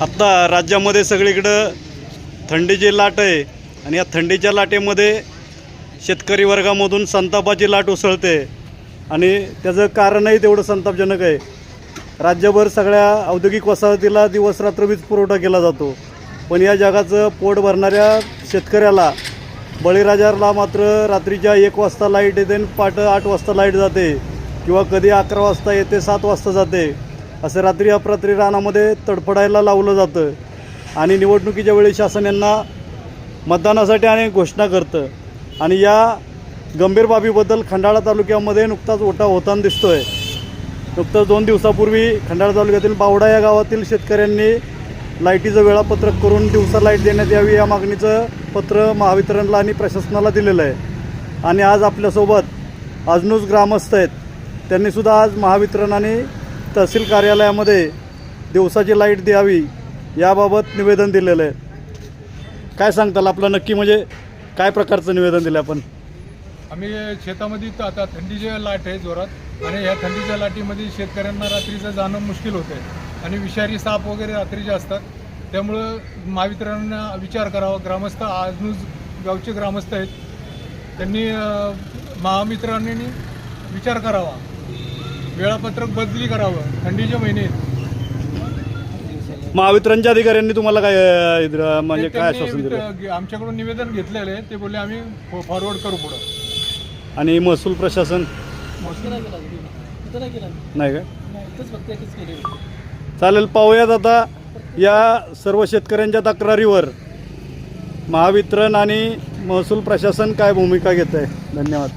आत्ता राज्यामध्ये सगळीकडं थंडीची लाट आहे आणि या थंडीच्या लाटेमध्ये शेतकरी वर्गामधून संतापाची लाट उसळते आणि त्याचं कारणही तेवढं संतापजनक आहे. राज्यभर सगळ्या औद्योगिक वसाहतीला दिवस रात्र वीज पुरवठा केला जातो. पण या जगाचं पोट भरणाऱ्या शेतकऱ्याला बळीराजाला मात्र रात्रीच्या एक वाजता लाइट येते आणि पाट आठ वाजता लाइट जाते. किंवा कधी अकरा वाजता येते सात वाजता जाते असं रात्री अपरात्री रानामध्ये तडफडायला लावलं जातं. आणि निवडणुकीच्या वेळी शासन यांना मतदानासाठी अनेक घोषणा करतं. आणि या गंभीर बाबीबद्दल खंडाळा तालुक्यामध्ये नुकताच ओटा होताना दिसतो आहे नुकतंच दोन दिवसापूर्वी खंडाळा तालुक्यातील बावडा या गावातील शेतकऱ्यांनी लाईटीचं वेळापत्रक करून दिवसा लाइट देण्यात यावी या मागणीचं पत्र महावितरणला आणि प्रशासनाला दिलेलं आहे. आणि आज आपल्यासोबत अजनूज ग्रामस्थ आहेत. त्यांनीसुद्धा आज महावितरणाने तहसील कार्यालयामध्ये दिवसाची लाइट द्यावी याबाबत निवेदन दिलेलं आहे. काय सांगताल आपलं नक्की म्हणजे काय प्रकारचं निवेदन दिलं आपण? आम्ही शेतामध्ये तर आता थंडीची लाट आहे जोरात आणि ह्या थंडीच्या लाटीमध्ये शेतकऱ्यांना रात्रीचं जाणं मुश्किल होतं आहे आणि विषारी साप वगैरे रात्रीचे असतात त्यामुळं महावितरणानं विचार करावा. ग्रामस्थ आजनूज गावचे ग्रामस्थ आहेत. त्यांनी महामित्रांनी विचार करावा. वेळापत्रक बदली करावं थंडीचे महिने. आहेत. महावितरणच्या अधिकाऱ्यांनी तुम्हाला काय म्हणजे काय आश्वासन दिलं? आमच्याकडून निवेदन घेतलेलं आहे ते बोलले आम्ही फॉरवर्ड करू पुढं. आणि महसूल प्रशासन? नाही काय चालेल पाहूयात आता या सर्व शेतकऱ्यांच्या तक्रारीवर. महावितरण आणि महसूल प्रशासन काय भूमिका घेत आहे धन्यवाद.